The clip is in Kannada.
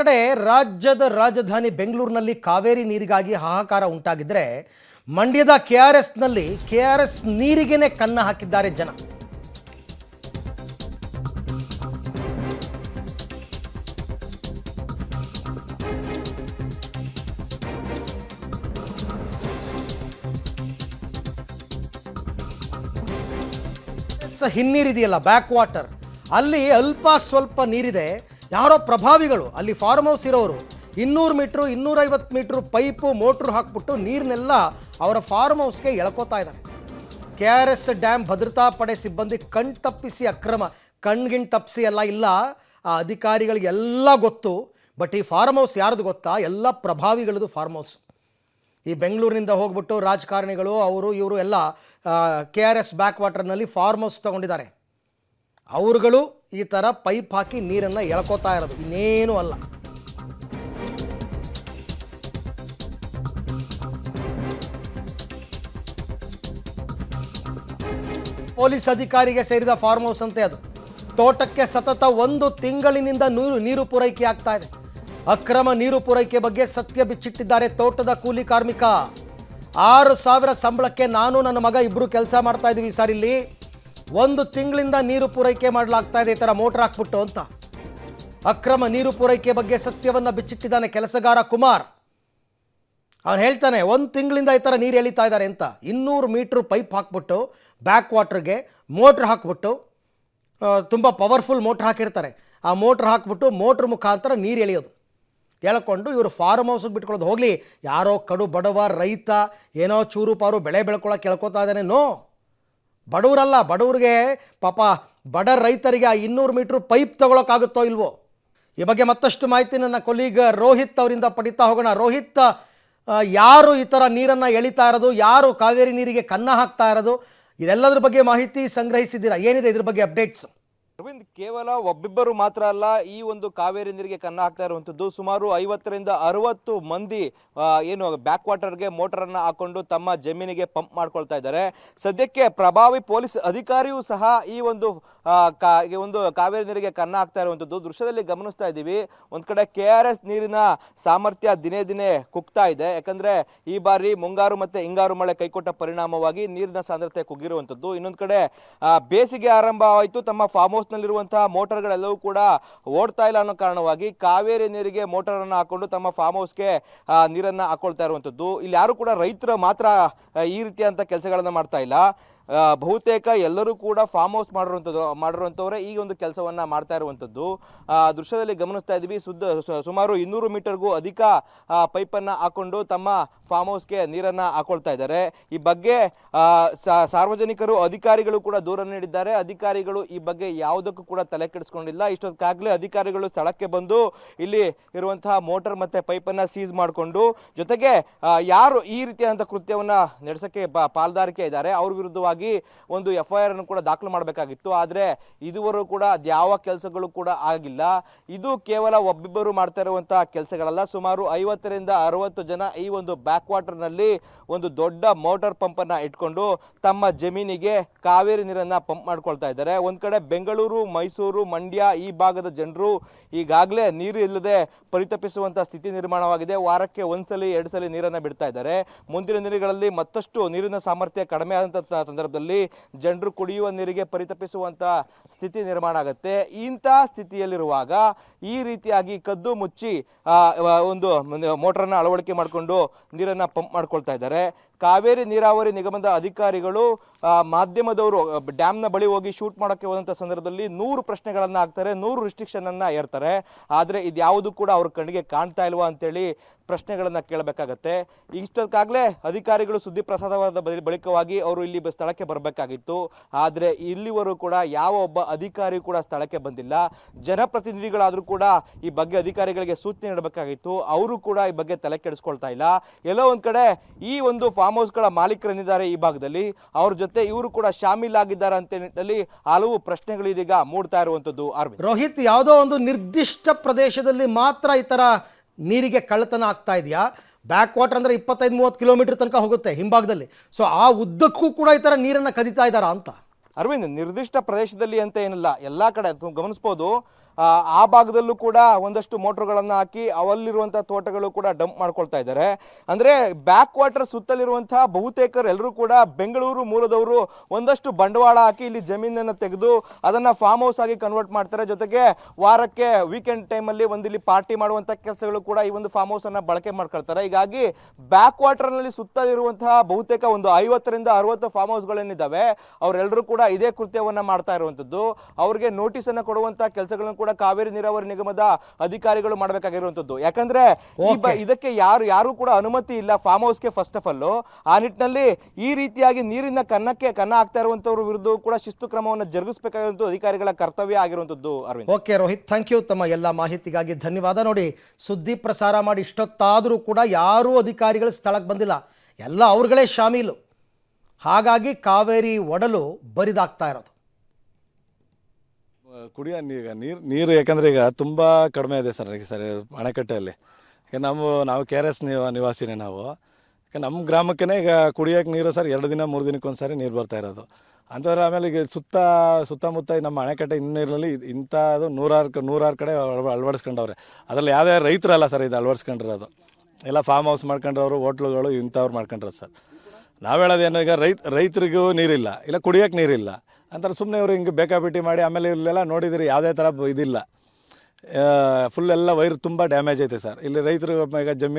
ಕಡೆ ರಾಜ್ಯದ ರಾಜಧಾನಿ ಬೆಂಗಳೂರಿನಲ್ಲಿ ಕಾವೇರಿ ನೀರಿಗಾಗಿ ಹಾಹಾಕಾರ ಉಂಟಾಗಿದ್ದರೆ ಮಂಡ್ಯದ ಕೆ ಆರ್ ಎಸ್ನಲ್ಲಿ ಕೆ ಆರ್ ಎಸ್ ನೀರಿಗೇನೆ ಕನ್ನ ಹಾಕಿದ್ದಾರೆ ಜನ. ಹಿನ್ನೀರಿದೆಯಲ್ಲ ಬ್ಯಾಕ್ ವಾಟರ್ ಅಲ್ಲಿ ಅಲ್ಪ ಸ್ವಲ್ಪ ನೀರಿದೆ. ಯಾರೋ ಪ್ರಭಾವಿಗಳು, ಅಲ್ಲಿ ಫಾರ್ಮ್ ಹೌಸ್ ಇರೋರು, ಇನ್ನೂರು ಮೀಟ್ರು, ಇನ್ನೂರೈವತ್ತು ಮೀಟ್ರು ಪೈಪು ಮೋಟ್ರು ಹಾಕ್ಬಿಟ್ಟು ನೀರನ್ನೆಲ್ಲ ಅವರ ಫಾರ್ಮ್ ಹೌಸ್ಗೆ ಎಳ್ಕೋತಾ ಇದ್ದಾರೆ ಕೆ ಆರ್ ಎಸ್ ಡ್ಯಾಮ್ ಭದ್ರತಾ ಪಡೆ ಸಿಬ್ಬಂದಿ ಕಣ್ ತಪ್ಪಿಸಿ ಅಕ್ರಮ. ಕಣ್ಗಿಣ್ ತಪ್ಪಿಸಿ ಎಲ್ಲ ಇಲ್ಲ. ಆ ಅಧಿಕಾರಿಗಳಿಗೆಲ್ಲ ಗೊತ್ತು. ಬಟ್ ಈ ಫಾರ್ಮ್ ಹೌಸ್ ಯಾರ್ದು ಗೊತ್ತಾ? ಎಲ್ಲ ಪ್ರಭಾವಿಗಳದು ಫಾರ್ಮ್ ಹೌಸ್ ಈ ಬೆಂಗಳೂರಿನಿಂದ ಹೋಗ್ಬಿಟ್ಟು ರಾಜಕಾರಣಿಗಳು, ಅವರು, ಇವರು ಎಲ್ಲ ಕೆ ಆರ್ ಎಸ್ ಬ್ಯಾಕ್ ವಾಟರ್ನಲ್ಲಿ ಫಾರ್ಮ್ ಹೌಸ್ ತಗೊಂಡಿದ್ದಾರೆ. ಅವರುಗಳು ಈ ಥರ ಪೈಪ್ ಹಾಕಿ ನೀರನ್ನು ಎಳ್ಕೋತಾ ಇರೋದು. ಇನ್ನೇನು ಅಲ್ಲ. ಪೊಲೀಸ್ ಅಧಿಕಾರಿಗೆ ಸೇರಿದ ಫಾರ್ಮ್ ಹೌಸ್ ಅಂತೆ ಅದು. ತೋಟಕ್ಕೆ ಸತತ ಒಂದು ತಿಂಗಳಿನಿಂದ ನೀರು ನೀರು ಪೂರೈಕೆ ಆಗ್ತಾ ಇದೆ. ಅಕ್ರಮ ನೀರು ಪೂರೈಕೆ ಬಗ್ಗೆ ಸತ್ಯ ಬಿಚ್ಚಿಟ್ಟಿದ್ದಾರೆ ತೋಟದ ಕೂಲಿ ಕಾರ್ಮಿಕ. ಆರು ಸಾವಿರ ಸಂಬಳಕ್ಕೆ ನಾನು ನನ್ನ ಮಗ ಇಬ್ಬರು ಕೆಲಸ ಮಾಡ್ತಾ ಇದ್ದೀವಿ ಸರ್ ಇಲ್ಲಿ ಒಂದು ತಿಂಗಳಿಂದ ನೀರು ಪೂರೈಕೆ ಮಾಡಲಾಗ್ತಾ ಇದೆ, ಈ ಥರ ಮೋಟ್ರ್ ಹಾಕ್ಬಿಟ್ಟು ಅಂತ. ಅಕ್ರಮ ನೀರು ಪೂರೈಕೆ ಬಗ್ಗೆ ಸತ್ಯವನ್ನು ಬಿಚ್ಚಿಟ್ಟಿದ್ದಾನೆ ಕೆಲಸಗಾರ ಕುಮಾರ್. ಅವನು ಹೇಳ್ತಾನೆ, ಒಂದು ತಿಂಗಳಿಂದ ಈ ಥರ ನೀರು ಎಳಿತಾ ಇದ್ದಾರೆ ಅಂತ. ಇನ್ನೂರು ಮೀಟ್ರ್ ಪೈಪ್ ಹಾಕ್ಬಿಟ್ಟು, ಬ್ಯಾಕ್ ವಾಟ್ರಿಗೆ ಮೋಟ್ರ್ ಹಾಕ್ಬಿಟ್ಟು ತುಂಬ ಪವರ್ಫುಲ್ ಮೋಟ್ರ್ ಹಾಕಿರ್ತಾರೆ. ಆ ಮೋಟ್ರ್ ಹಾಕ್ಬಿಟ್ಟು ಮೋಟ್ರ್ ಮುಖಾಂತರ ನೀರು ಎಳೆಯೋದು. ಎಳ್ಕೊಂಡು ಇವರು ಫಾರ್ಮ್ ಹೌಸ್ಗೆ ಬಿಟ್ಕೊಳ್ಳೋದು ಹೋಗಲಿ, ಯಾರೋ ಕಡು ಬಡವ, ರೈತ, ಏನೋ ಚೂರು ಪಾರು ಬೆಳೆ ಬೆಳ್ಕೊಳಕ್ಕೆ ಕೇಳ್ಕೊತಾ ಇದ್ದಾನೆ, ನೋ. ಬಡವರಲ್ಲ, ಬಡವ್ರಿಗೆ ಪಾಪ ಬಡ ರೈತರಿಗೆ ಆ ಇನ್ನೂರು ಮೀಟ್ರ್ ಪೈಪ್ ತಗೊಳಕ್ಕಾಗುತ್ತೋ ಇಲ್ವೋ? ಈ ಬಗ್ಗೆ ಮತ್ತಷ್ಟು ಮಾಹಿತಿ ನನ್ನ ಕೊಲೀಗ್ ರೋಹಿತ್ ಅವರಿಂದ ಪಡಿತಾ ಹೋಗೋಣ. ರೋಹಿತ್ ಯಾರು ಈ ಥರ ನೀರನ್ನು ಎಳಿತಾ ಇರೋದು? ಯಾರು ಕಾವೇರಿ ನೀರಿಗೆ ಕನ್ನ ಹಾಕ್ತಾ ಇರೋದು? ಇದೆಲ್ಲದ್ರ ಬಗ್ಗೆ ಮಾಹಿತಿ ಸಂಗ್ರಹಿಸಿದ್ದೀರಾ? ಏನಿದೆ ಇದ್ರ ಬಗ್ಗೆ ಅಪ್ಡೇಟ್ಸ್? ಅರವಿಂದ್, ಕೇವಲ ಒಬ್ಬಿಬ್ಬರು ಮಾತ್ರ ಅಲ್ಲ, ಈ ಒಂದು ಕಾವೇರಿ ನೀರಿಗೆ ಕನ್ನ ಹಾಕ್ತಾ ಇರುವಂತದ್ದು ಸುಮಾರು ಐವತ್ತರಿಂದ ಅರವತ್ತು ಮಂದಿ ಏನು ಬ್ಯಾಕ್ ವಾಟರ್ಗೆ ಮೋಟರನ್ನು ಹಾಕೊಂಡು ತಮ್ಮ ಜಮೀನಿಗೆ ಪಂಪ್ ಮಾಡ್ಕೊಳ್ತಾ ಇದ್ದಾರೆ. ಸದ್ಯಕ್ಕೆ ಪ್ರಭಾವಿ ಪೊಲೀಸ್ ಅಧಿಕಾರಿಯೂ ಸಹ ಈ ಒಂದು ಕಾ- ಒಂದು ಕಾವೇರಿ ನೀರಿಗೆ ಕನ್ನ ಆಗ್ತಾ ಇರುವಂತದ್ದು ದೃಶ್ಯದಲ್ಲಿ ಗಮನಿಸ್ತಾ ಇದ್ದೀವಿ. ಒಂದು ಕಡೆ ಕೆ ಆರ್ ಎಸ್ ನೀರಿನ ಸಾಮರ್ಥ್ಯ ದಿನೇ ದಿನೇ ಕುಗ್ತಾ ಇದೆ. ಯಾಕಂದ್ರೆ ಈ ಬಾರಿ ಮುಂಗಾರು ಮತ್ತೆ ಹಿಂಗಾರು ಮಳೆ ಕೈಕೊಟ್ಟ ಪರಿಣಾಮವಾಗಿ ನೀರಿನ ಸಾಂದ್ರತೆ ಕುಗ್ಗಿರುವಂಥದ್ದು. ಇನ್ನೊಂದು ಕಡೆ ಬೇಸಿಗೆ ಆರಂಭ ಆಯಿತು. ತಮ್ಮ ಫಾರ್ಮ್ ಹೌಸ್ ನಲ್ಲಿರುವಂತಹ ಮೋಟರ್ಗಳೆಲ್ಲವೂ ಕೂಡ ಓಡ್ತಾ ಇಲ್ಲ ಅನ್ನೋ ಕಾರಣವಾಗಿ ಕಾವೇರಿ ನೀರಿಗೆ ಮೋಟರನ್ನು ಹಾಕೊಂಡು ತಮ್ಮ ಫಾರ್ಮ್ ಹೌಸ್ಗೆ ನೀರನ್ನು ಹಾಕೊಳ್ತಾ ಇರುವಂತದ್ದು ಇಲ್ಲಿ ಯಾರು ಕೂಡ ರೈತರು ಮಾತ್ರ ಈ ರೀತಿಯಂತ ಕೆಲಸಗಳನ್ನು ಮಾಡ್ತಾ ಇಲ್ಲ. ಬಹುತೇಕ ಎಲ್ಲರೂ ಕೂಡ ಫಾರ್ಮ್ ಹೌಸ್ ಮಾಡಿರುವಂಥದ್ದು, ಮಾಡಿರುವಂಥವರೇ ಈ ಒಂದು ಕೆಲಸವನ್ನು ಮಾಡ್ತಾ ಇರುವಂಥದ್ದು. ದೃಶ್ಯದಲ್ಲಿ ಗಮನಿಸ್ತಾ ಇದ್ದೀವಿ, ಸುದ್ದ ಸುಮಾರು ಇನ್ನೂರು ಮೀಟರ್ಗೂ ಅಧಿಕ ಪೈಪನ್ನು ಹಾಕ್ಕೊಂಡು ತಮ್ಮ ಫಾರ್ಮ್ ಹೌಸ್ಗೆ ನೀರನ್ನು ಹಾಕೊಳ್ತಾ ಇದ್ದಾರೆ. ಈ ಬಗ್ಗೆ ಸಾರ್ವಜನಿಕರು, ಅಧಿಕಾರಿಗಳು ಕೂಡ ದೂರ ನೀಡಿದ್ದಾರೆ. ಅಧಿಕಾರಿಗಳು ಈ ಬಗ್ಗೆ ಯಾವುದಕ್ಕೂ ಕೂಡ ತಲೆ ಕೆಡಿಸ್ಕೊಂಡಿಲ್ಲ. ಇಷ್ಟೊತ್ತಾಗಲೇ ಅಧಿಕಾರಿಗಳು ಸ್ಥಳಕ್ಕೆ ಬಂದು ಇಲ್ಲಿ ಇರುವಂತಹ ಮೋಟರ್ ಮತ್ತೆ ಪೈಪನ್ನು ಸೀಸ್ ಮಾಡಿಕೊಂಡು, ಜೊತೆಗೆ ಯಾರು ಈ ರೀತಿಯಾದಂಥ ಕೃತ್ಯವನ್ನು ನಡೆಸೋಕ್ಕೆ ಪಾಲ್ದಾರಿಕೆ ಇದ್ದಾರೆ. ಅವ್ರ ವಿರುದ್ಧವಾಗಿ ಒಂದು ಎಫ್ ಐ ಆರ್ ಅನ್ನು ಕೂಡ ದಾಖಲು ಮಾಡಬೇಕಾಗಿತ್ತು. ಆದರೆ ಇದುವರೆಗೂ ಕೂಡ ಅದ್ಯಾವ ಕೆಲಸಗಳು ಕೂಡ ಆಗಿಲ್ಲ. ಇದು ಕೇವಲ ಒಬ್ಬಿಬ್ಬರು ಮಾಡ್ತಾ ಇರುವಂತಹ ಕೆಲಸಗಳಲ್ಲ. ಸುಮಾರು ಐವತ್ತರಿಂದ ಅರವತ್ತು ಜನ ಈ ಒಂದು ಬ್ಯಾಕ್ ವಾಟರ್ನಲ್ಲಿ ಒಂದು ದೊಡ್ಡ ಮೋಟರ್ ಪಂಪ್ ಅನ್ನ ಇಟ್ಕೊಂಡು ತಮ್ಮ ಜಮೀನಿಗೆ ಕಾವೇರಿ ನೀರನ್ನ ಪಂಪ್ ಮಾಡ್ಕೊಳ್ತಾ ಇದ್ದಾರೆ. ಒಂದು ಕಡೆ ಬೆಂಗಳೂರು, ಮೈಸೂರು, ಮಂಡ್ಯ ಈ ಭಾಗದ ಜನರು ಈಗಾಗಲೇ ನೀರು ಇಲ್ಲದೆ ಪರಿತಪಿಸುವಂತ ಸ್ಥಿತಿ ನಿರ್ಮಾಣವಾಗಿದೆ. ವಾರಕ್ಕೆ ಒಂದ್ಸಲಿ ಎರಡು ಸಲ ನೀರನ್ನ ಬಿಡ್ತಾ ಇದ್ದಾರೆ. ಮುಂದಿನ ದಿನಗಳಲ್ಲಿ ಮತ್ತಷ್ಟು ನೀರಿನ ಸಾಮರ್ಥ್ಯ ಕಡಿಮೆ ಆದಂಥ ಸಂದರ್ಭದಲ್ಲಿ ಜನರು ಕುಡಿಯುವ ನೀರಿಗೆ ಪರಿತಪಿಸುವಂತ ಸ್ಥಿತಿ ನಿರ್ಮಾಣ ಆಗುತ್ತೆ. ಇಂಥ ಸ್ಥಿತಿಯಲ್ಲಿರುವಾಗ ಈ ರೀತಿಯಾಗಿ ಕದ್ದು ಮುಚ್ಚಿ ಒಂದು ಮೋಟರನ್ನು ಅಳವಡಿಕೆ ಮಾಡಿಕೊಂಡು ಪಂಪ್ ಮಾಡ್ಕೊಳ್ತಾ ಇದ್ದಾರೆ. ಕಾವೇರಿ ನೀರಾವರಿ ನಿಗಮದ ಅಧಿಕಾರಿಗಳು ಮಾಧ್ಯಮದವರು ಡ್ಯಾಮ್ನ ಬಳಿ ಹೋಗಿ ಶೂಟ್ ಮಾಡೋಕ್ಕೆ ಹೋದಂಥ ಸಂದರ್ಭದಲ್ಲಿ ನೂರು ಪ್ರಶ್ನೆಗಳನ್ನು ಹಾಕ್ತಾರೆ, ನೂರು ರಿಸ್ಟ್ರಿಕ್ಷನನ್ನು ಏರ್ತಾರೆ. ಆದರೆ ಇದ್ಯಾವುದು ಕೂಡ ಅವ್ರ ಕಣ್ಣಿಗೆ ಕಾಣ್ತಾ ಇಲ್ವಾ ಅಂತೇಳಿ ಪ್ರಶ್ನೆಗಳನ್ನು ಕೇಳಬೇಕಾಗತ್ತೆ. ಇಷ್ಟಕ್ಕಾಗಲೇ ಅಧಿಕಾರಿಗಳು ಸುದ್ದಿ ಪ್ರಸಾದವಾದ ಬಳಿ- ಬಳಿಕವಾಗಿ ಅವರು ಇಲ್ಲಿ ಸ್ಥಳಕ್ಕೆ ಬರಬೇಕಾಗಿತ್ತು. ಆದರೆ ಇಲ್ಲಿವರು ಕೂಡ ಯಾವ ಒಬ್ಬ ಅಧಿಕಾರಿ ಕೂಡ ಸ್ಥಳಕ್ಕೆ ಬಂದಿಲ್ಲ. ಜನಪ್ರತಿನಿಧಿಗಳಾದರೂ ಕೂಡ ಈ ಬಗ್ಗೆ ಅಧಿಕಾರಿಗಳಿಗೆ ಸೂಚನೆ ನೀಡಬೇಕಾಗಿತ್ತು. ಅವರು ಕೂಡ ಈ ಬಗ್ಗೆ ತಲೆ ಕೆಡಿಸ್ಕೊಳ್ತಾ ಇಲ್ಲ. ಎಲ್ಲೋ ಒಂದು ಕಡೆ ಈ ಒಂದು ಫಾರ್ಮ್ ಹೌಸ್ಗಳ ಮಾಲೀಕರೇನಿದ್ದಾರೆ ಈ ಭಾಗದಲ್ಲಿ. ಅವ್ರ ಜೊತೆ ಇವರು ಕೂಡ ಶಾಮೀಲಾಗಿದ್ದಾರೆ ಅಂತ ನಿಟ್ಟಿನಲ್ಲಿ ಹಲವು ಪ್ರಶ್ನೆಗಳು ಇದೀಗ ಮೂಡ್ತಾ ಇರುವಂತದ್ದು ಅರವಿಂದ್. ರೋಹಿತ್, ಯಾವುದೋ ಒಂದು ನಿರ್ದಿಷ್ಟ ಪ್ರದೇಶದಲ್ಲಿ ಮಾತ್ರ ಈ ತರ ನೀರಿಗೆ ಕಳ್ಳತನ ಆಗ್ತಾ ಇದೆಯಾ? ಬ್ಯಾಕ್ ವಾಟರ್ ಅಂದರೆ ಇಪ್ಪತ್ತೈದು, ಮೂವತ್ತು ಕಿಲೋಮೀಟರ್ ತನಕ ಹೋಗುತ್ತೆ ಹಿಂಭಾಗದಲ್ಲಿ. ಸೊ ಆ ಉದ್ದಕ್ಕೂ ಕೂಡ ಈ ಥರ ನೀರನ್ನು ಕದೀತಾ ಇದ್ದಾರಾ ಅಂತ? ಅರವಿಂದ್ ನಿರ್ದಿಷ್ಟ ಪ್ರದೇಶದಲ್ಲಿ ಅಂತ ಏನಿಲ್ಲ ಎಲ್ಲಾ ಕಡೆ ಗಮನಿಸ್ಬೋದು. ಆ, ಭಾಗದಲ್ಲೂ ಕೂಡ ಒಂದಷ್ಟು ಮೋಟರ್ಗಳನ್ನು ಹಾಕಿ ಅವಲ್ಲಿರುವಂಥ ತೋಟಗಳು ಕೂಡ ಡಂಪ್ ಮಾಡ್ಕೊಳ್ತಾ ಇದ್ದಾರೆ. ಅಂದ್ರೆ ಬ್ಯಾಕ್ ವಾಟರ್ ಸುತ್ತಲಿರುವಂಥ ಬಹುತೇಕರು ಎಲ್ಲರೂ ಕೂಡ ಬೆಂಗಳೂರು ಮೂಲದವರು ಒಂದಷ್ಟು ಬಂಡವಾಳ ಹಾಕಿ ಇಲ್ಲಿ ಜಮೀನನ್ನು ತೆಗೆದು ಅದನ್ನ ಫಾರ್ಮ್ ಹೌಸ್ ಆಗಿ ಕನ್ವರ್ಟ್ ಮಾಡ್ತಾರೆ. ಜೊತೆಗೆ ವಾರಕ್ಕೆ ವೀಕೆಂಡ್ ಟೈಮಲ್ಲಿ ಒಂದು ಇಲ್ಲಿ ಪಾರ್ಟಿ ಮಾಡುವಂತ ಕೆಲಸಗಳು ಕೂಡ ಈ ಒಂದು ಫಾರ್ಮ್ ಹೌಸನ್ನು ಬಳಕೆ ಮಾಡ್ಕೊಳ್ತಾರೆ. ಹೀಗಾಗಿ ಬ್ಯಾಕ್ ವಾಟರ್ನಲ್ಲಿ ಸುತ್ತಲಿರುವಂತಹ ಬಹುತೇಕ ಒಂದು ಐವತ್ತರಿಂದ ಅರವತ್ತು ಫಾರ್ಮ್ ಹೌಸ್ಗಳೇನಿದ್ದಾವೆ ಅವರೆಲ್ಲರೂ ಕೂಡ ಇದೇ ಕೃತ್ಯವನ್ನ ಮಾಡ್ತಾ ಇರುವಂತದ್ದು ಅವ್ರಿಗೆ ನೋಟಿಸ್ ಅನ್ನ ಕೊಡುವಂತ ಕೆಲಸಗಳನ್ನು ಕೂಡ ಕಾವೇರಿ ನೀರಾವರಿ ನಿಗಮದ ಅಧಿಕಾರಿಗಳು ಮಾಡಬೇಕಾಗಿರುವಂತದ್ದು ಯಾಕಂದ್ರೆ ಇದಕ್ಕೆ ಯಾರು ಯಾರು ಕೂಡ ಅನುಮತಿ ಇಲ್ಲ ಫಾರ್ಮ್ ಹೌಸ್ಗೆ ಫಸ್ಟ್ ಆಫ್ ಆಲ್ ಆ ನಿಟ್ಟಿನಲ್ಲಿ ಈ ರೀತಿಯಾಗಿ ನೀರಿನ ಕನ್ನಕ್ಕೆ ಕನ್ನ ಆಗ್ತಾ ಇರುವಂತವ್ರ ವಿರುದ್ಧ ಕೂಡ ಶಿಸ್ತು ಕ್ರಮವನ್ನು ಜರುಗಿಸಬೇಕಾಗಿರುವಂತ ಅಧಿಕಾರಿಗಳ ಕರ್ತವ್ಯ ಆಗಿರುವಂತದ್ದು Arvind. Okay Rohit thank you ತಮ್ಮ ಎಲ್ಲ ಮಾಹಿತಿಗಾಗಿ ಧನ್ಯವಾದ. ನೋಡಿ ಸುದ್ದಿ ಪ್ರಸಾರ ಮಾಡಿ ಇಷ್ಟೊತ್ತಾದರೂ ಕೂಡ ಯಾರೂ ಅಧಿಕಾರಿಗಳು ಸ್ಥಳಕ್ಕೆ ಬಂದಿಲ್ಲ. ಎಲ್ಲ ಅವ್ರಗಳೇ ಶಾಮೀಲು. ಹಾಗಾಗಿ ಕಾವೇರಿ ಒಡಲು ಬರಿದಾಗ್ತಾ ಇರೋದು. ಕುಡಿಯೋ ಈಗ ನೀರು ನೀರು ಯಾಕಂದರೆ ಈಗ ತುಂಬ ಕಡಿಮೆ ಇದೆ ಸರ್, ಈಗ ಸರ್, ಅಣೆಕಟ್ಟೆಯಲ್ಲಿ. ಈಗ ನಾವು ನಾವು ಕೆ ಆರ್ ಎಸ್ ನಿವಾಸಿನೇ ನಾವು. ಈಗ ನಮ್ಮ ಗ್ರಾಮಕ್ಕೇ ಈಗ ಕುಡಿಯೋಕ್ಕೆ ನೀರು ಸರ್, ಎರಡು ದಿನ, ಮೂರು ದಿನಕ್ಕೆ ಒಂದು ಸಾರಿ ನೀರು ಬರ್ತಾ ಇರೋದು. ಅಂತಂದ್ರೆ ಆಮೇಲೆ ಈಗ ಸುತ್ತ, ಸುತ್ತಮುತ್ತ ನಮ್ಮ ಅಣೆಕಟ್ಟೆ ಇನ್ನೀರಲ್ಲಿ ಇಂಥದ್ದು ನೂರಾರು ನೂರಾರು ಕಡೆ ಅಳವ- ಅಳವಡಿಸ್ಕೊಂಡವ್ರೆ. ಅದರಲ್ಲಿ ಯಾವುದೇ ರೈತರಲ್ಲ ಸರ್, ಇದು ಅಳವಡಿಸ್ಕೊಂಡಿರೋದು? ಎಲ್ಲ ಫಾರ್ಮ್ ಹೌಸ್ ಮಾಡ್ಕೊಂಡ್ರವರು, ಹೋಟ್ಲುಗಳು ಇಂಥವ್ರು ಮಾಡ್ಕೊಂಡ್ರೆ ಸರ್. ನಾವು ಹೇಳೋದೇನು ಈಗ ರೈತ, ರೈತರಿಗೂ ನೀರಿಲ್ಲ, ಇಲ್ಲ ಕುಡಿಯೋಕ್ಕೆ ನೀರಿಲ್ಲ. ಅಂತಾರೆ ಸುಮ್ಮನೆ ಇವರು ಹಿಂಗೆ ಬೇಕಾಬಿಟ್ಟಿ ಮಾಡಿ ಆಮೇಲೆ ಇಲ್ಲೆಲ್ಲ ನೋಡಿದಿರಿ ಯಾವುದೇ ಥರ ಇದಿಲ್ಲ. ಫುಲ್ ಎಲ್ಲ ವೈರ್ ತುಂಬ ಡ್ಯಾಮೇಜ್ ಐತೆ ಸರ್. ಇಲ್ಲಿ ರೈತರು ಈಗ ಜಮೀನು